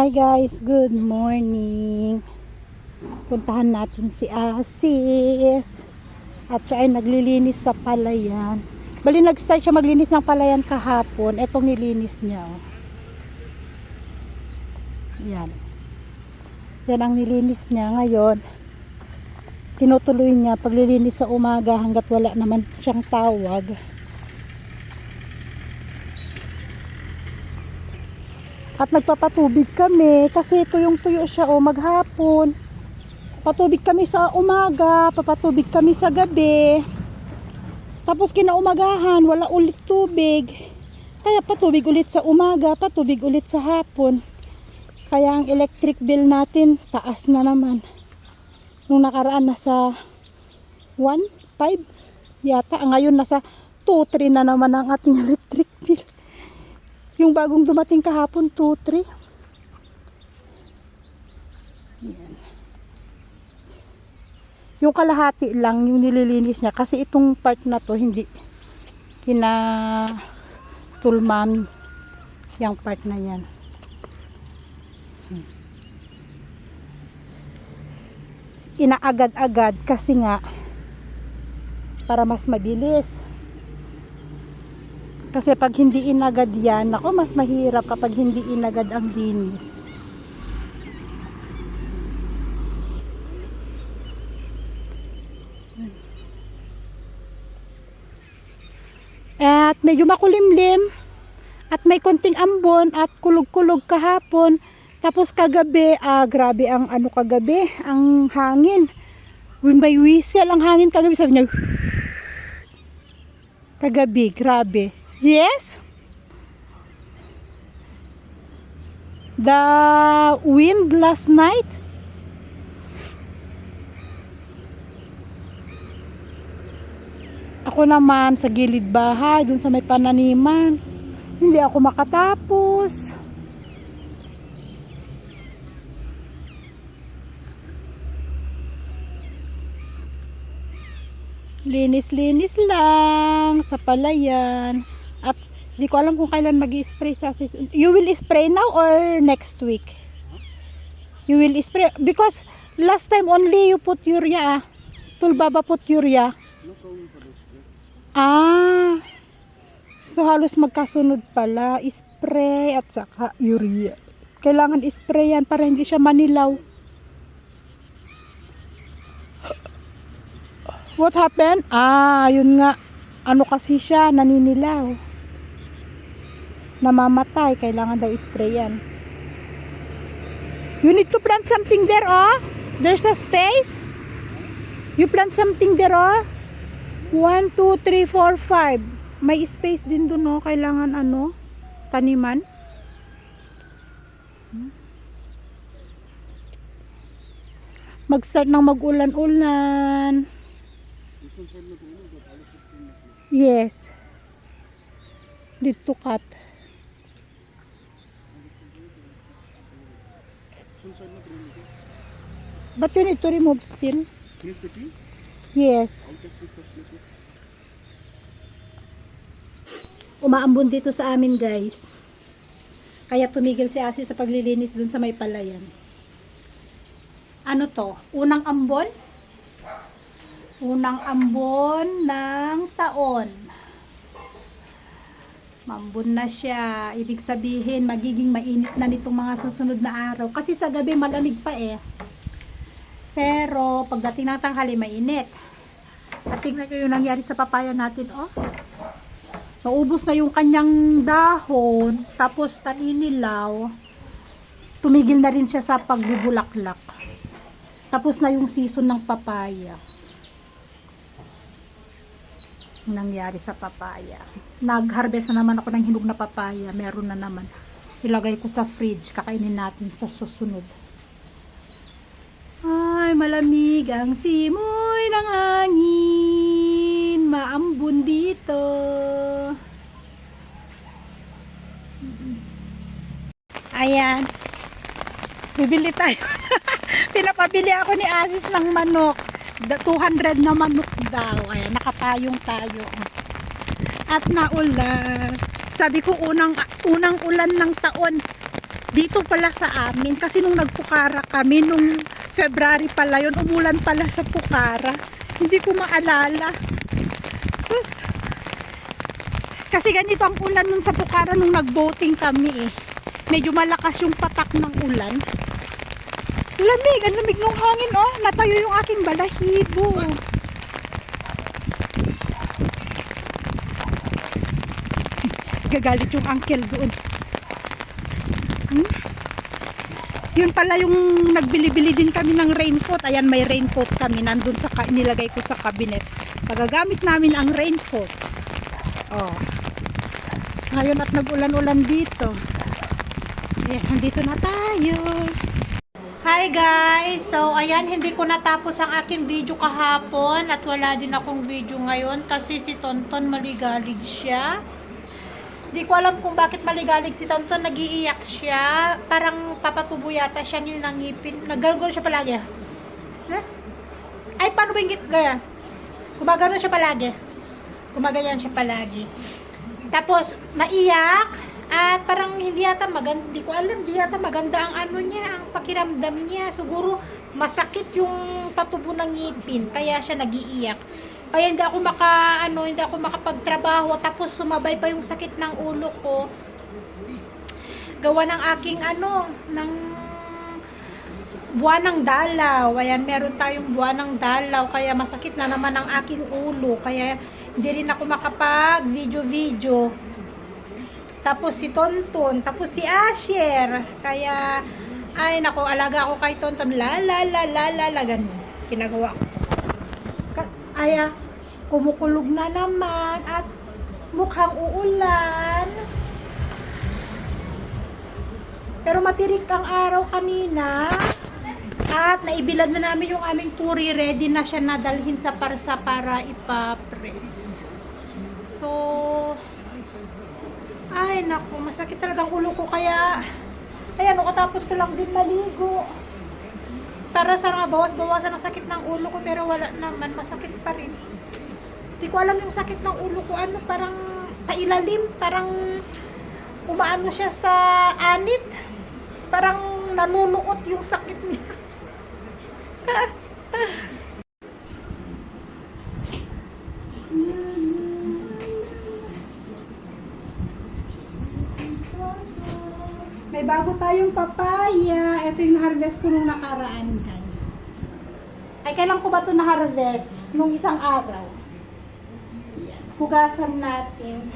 Hi guys, good morning. Puntahan natin si Asis. At siya ay naglilinis sa palayan. Bali nag-start siya maglinis ng palayan kahapon. Etong nilinis niya. Oh. Yan. Yan ang nilinis niya ngayon. Tinutuloy niya paglilinis sa umaga hanggat wala naman siyang tawag. At nagpapatubig kami kasi tuyong tuyo siya o maghapon. Patubig kami sa umaga, papatubig kami sa gabi. Tapos kinaumagahan, wala ulit tubig. Kaya patubig ulit sa umaga, patubig ulit sa hapon. Kaya ang electric bill natin, taas na naman. Nung nakaraan nasa 1.5 yata. Ngayon nasa 2.3 na naman ang ating electric. Yung bagong dumating kahapon, 2-3. Yan. Yung kalahati lang, yung nililinis niya. Kasi itong part na to, hindi kina tulmami. Yung part na yan. Inaagad-agad kasi nga para mas mabilis. Kasi pag hindi inagad yan, ako mas mahirap kapag hindi inagad ang linis. At medyo makulimlim at may konting ambon at kulog-kulog kahapon. Tapos kagabi, ah, grabe ang ano kagabi, ang hangin. May whistle ang hangin kagabi, sabi niya, kagabi, grabe. Yes? The wind last night? Ako naman sa gilid bahay, dun sa may pananiman. Hindi ako makatapos. Linis-linis lang sa palayan. Di ko alam kung kailan mag spray sa. You will spray now or next week? You will spray because last time only you put urea. ah. Tulbaba put urea. Ah. So halos magkasunod pala, spray at saka urea. Kailangan spray yan para hindi siya manilaw. What happened? Ah, yun nga. Ano kasi siya, naninilaw. Namamatay, kailangan daw spray yan. You need to plant something there, oh. There's a space. You plant something there, oh. 1, 2, 3, 4, 5. May space din dun, oh. Kailangan ano, taniman. Mag-start ng mag-ulan-ulan. Yes. Dito cut. But you need to remove still. Finish the tree? Yes. I'll take pictures. Yes, yes. Umaambon dito sa amin guys. Kaya tumigil si Asi sa paglilinis dun sa may palayan. Ano to? Unang ambon? Unang ambon ng taon. Mambon na siya. Ibig sabihin, magiging mainit na nitong mga susunod na araw. Kasi sa gabi malamig pa eh. Pero pagdating ng tanghali, mainit. At tingnan nyo yung nangyari sa papaya natin, oh. Naubos na yung kanyang dahon, tapos taninilaw. Tumigil na rin siya sa pagbubulaklak. Tapos na yung season ng papaya. Nangyari sa papaya. Nag-harvest na naman ako ng hinog na papaya. Meron na naman. Ilagay ko sa fridge. Kakainin natin sa susunod. Ay, malamig ang simoy ng hangin. Maambun dito. Ayan. Bibili tayo. Pinapabili ako ni Asis ng manok. Da- 200 na manok daw. Ayan, nakapayong tayo. At naulan. Sabi ko unang unang ulan ng taon. dito pala sa amin kasi nung nagpukara kami nung February pala yun umulan pala sa Pukara hindi ko maalala sus kasi ganito ang ulan nun sa Pukara nung nag-voting kami eh medyo malakas yung patak ng ulan lamig ang lamig ng hangin oh natayo yung aking balahibo gagalit yung uncle doon Hmm? Yun pala yung nagbili-bili din kami ng raincoat. Ayan, may raincoat kami. Nandun sa, nilagay ko sa cabinet. Magagamit namin ang raincoat. Oh. Ngayon at nag-ulan-ulan dito. Ayan, nandito na tayo. Hi guys! So, ayan, hindi ko natapos ang aking video kahapon at wala din akong video ngayon kasi si Tonton maligalig siya. Di ko alam kung bakit maligalig si Tonton. Nagiiyak siya. Parang papatubo yata siya ng ngipin. Naggagulo siya palagi. Huh? Ay, paano ba yung? Gumagano siya palagi. Gumaganyan siya palagi. Tapos, naiyak. At parang hindi yata maganda. Di ko alam. Hindi yata maganda ang ano niya. Ang pakiramdam niya. Siguro, masakit yung patubo ng ngipin. Kaya siya nagiiyak. Kaya hindi ako maka ano, hindi ako makapagtrabaho tapos sumabay pa yung sakit ng ulo ko. Gawa ng aking ano, ng buwan ng dalaw. Ayan, meron tayong buwan ng dalaw kaya masakit na naman ang aking ulo. Kaya hindi rin ako makapag video-video. Tapos si Tonton, tapos si Asher. Kaya ay nako, alaga ako kay Tonton. La la la la la la ganun. Ginagawa ko. Ka- Aya, kumukulog na naman at mukhang uulan. Pero matirik ang araw kanina. At naibilad na namin yung aming turi. Ready na siya nadalhin sa parsa para ipapress. So, ay naku, masakit talaga ang ulo ko kaya ayan, katapos ko lang din maligo para sa nga bawas-bawasan ang sakit ng ulo ko pero wala naman masakit pa rin. Hindi ko alam yung sakit ng ulo ko ano parang pailalim parang umaano siya sa anit. Parang nanunuot yung sakit niya May bago tayong papaya. Ito yung harvest ko nung nakaraan, guys. Ay, kailan ko ba ito na-harvest? Nung isang araw. Yan. Hugasan natin.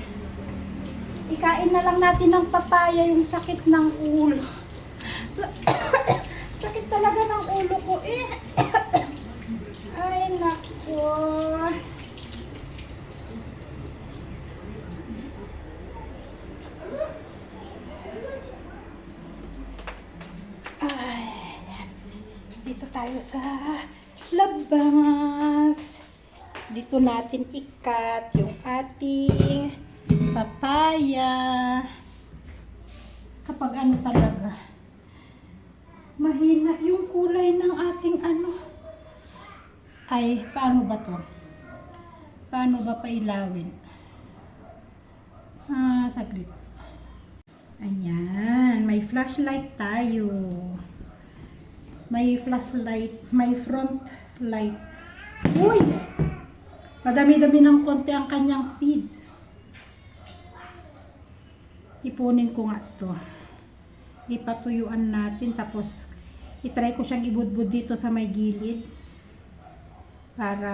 Ikain na lang natin ng papaya yung sakit ng ulo. Sa- sakit talaga ng ulo ko eh. Ay, nako. Ay, ayan. Dito tayo sa labas. Dito natin ikat yung ating papaya. Kapag ano talaga, mahina yung kulay ng ating ano. Ay, paano ba to? Paano ba pailawin? Ah, saglit. Ayan, may flashlight tayo. May flashlight, may front light. Uy! Madami-dami ng konti ang kanyang seeds. Ipunin ko nga to. Ipatuyuan natin tapos itry ko siyang ibudbud dito sa may gilid para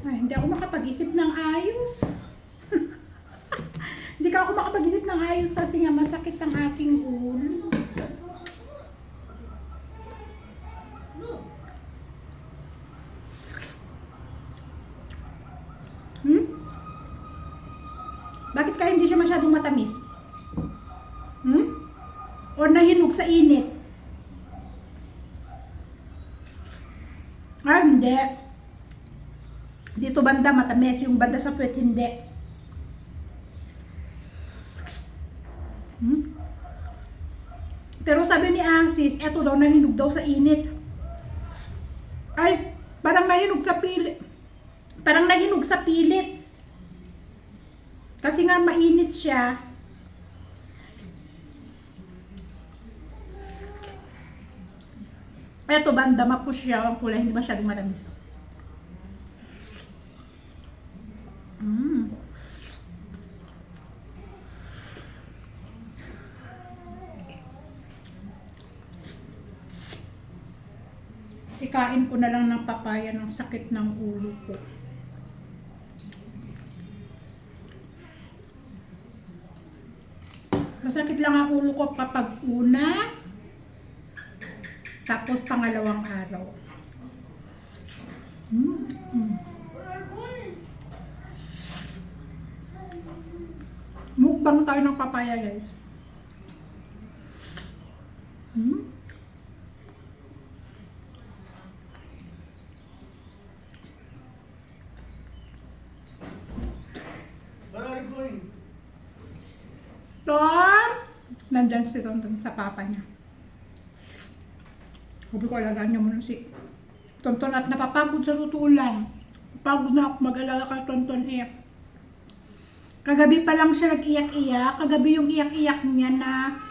ay, hindi ako makapag-isip ng ayos. Hindi ka ako makapag-isip ng ayos kasi nga masakit ang aking ulo. Bakit kaya hindi siya masyadong matamis? Hmm? Or nahinog sa init? Ah, hindi. Dito banda matamis, yung banda sa puwet hindi. Hmm? Pero sabi ni Angsis, eto daw nahinog daw sa init. Ay, parang nahinog sa pilit. Parang nahinog sa pilit. Kasi nga mainit siya. Eto, bandama po siya. Ang kulay, hindi masyadong maramis. Mmm. Ikain ko na lang ng papaya ng sakit ng ulo ko. Masakit lang ang ulo ko kapag una, tapos pangalawang araw. Mm. Mm. Mukbang tayo ng papaya, guys. Mm. Where are you going? Tom! Nandyan si Tom dun sa papa niya. Sabi ko, alagaan niya muna si Tonton at napapagod sa totoo lang. Pagod na ako mag-alaga kay Tonton eh. Kagabi pa lang siya nag-iyak-iyak. Kagabi yung iyak-iyak niya na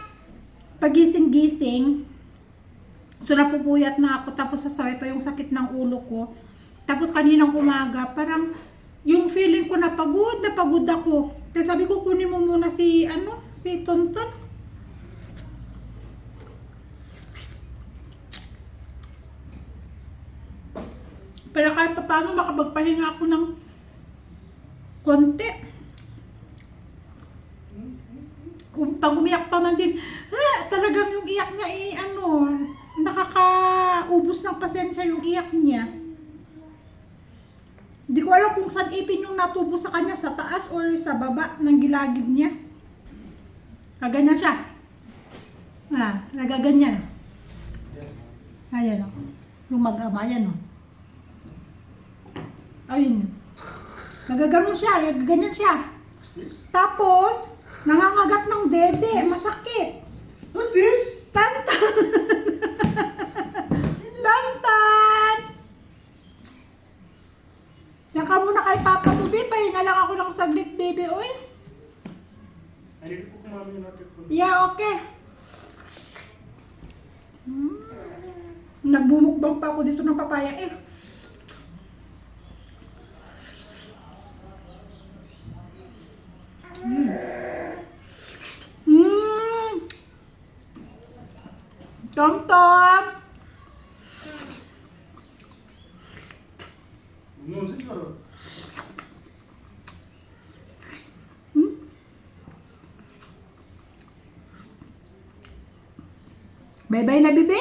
pagising-gising. So napupuyat na ako tapos sasabay pa yung sakit ng ulo ko. Tapos kaninang umaga, parang yung feeling ko na pagod na pagod ako. Kaya sabi ko kunin mo muna si ano, si Tonton. Pero kahit pa paano makapagpahinga ako ng konti. Um, pag umiyak pa man din, ha, talagang yung iyak niya eh, ano, nakakaubos ng pasensya yung iyak niya. Hindi ko alam kung saan ipin yung natubo sa kanya, sa taas or sa baba ng gilagid niya. Kaganyan siya. Ah, nagaganyan. Ayan o. Yung mag-ama, ayan o. Ayun. Nagaganon siya, nagaganyan siya. Tapos, nangangagat ng dede, masakit. What's this? Tantan! Tantan! Diyan ka muna kay Papa babe. Pahinga lang ako ng saglit, baby. Uy. I need to cook mommy not your food. Yeah, okay. Hmm. Nagbumukbang pa ako dito ng papaya eh. Hmm. Hmm. Tom Tom. No, siguro. Bye-bye na, bibi.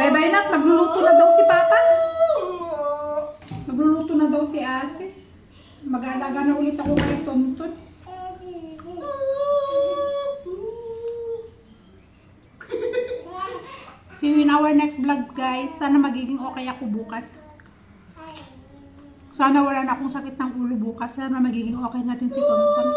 Bye-bye na. Magluluto na daw si Papa. Magluluto na daw si Asis. Mag-aalaga na ulit ako kay Tonton. See you in our next vlog guys. Sana magiging okay ako bukas. Sana wala na akong sakit ng ulo bukas. Sana magiging okay natin si Tonton.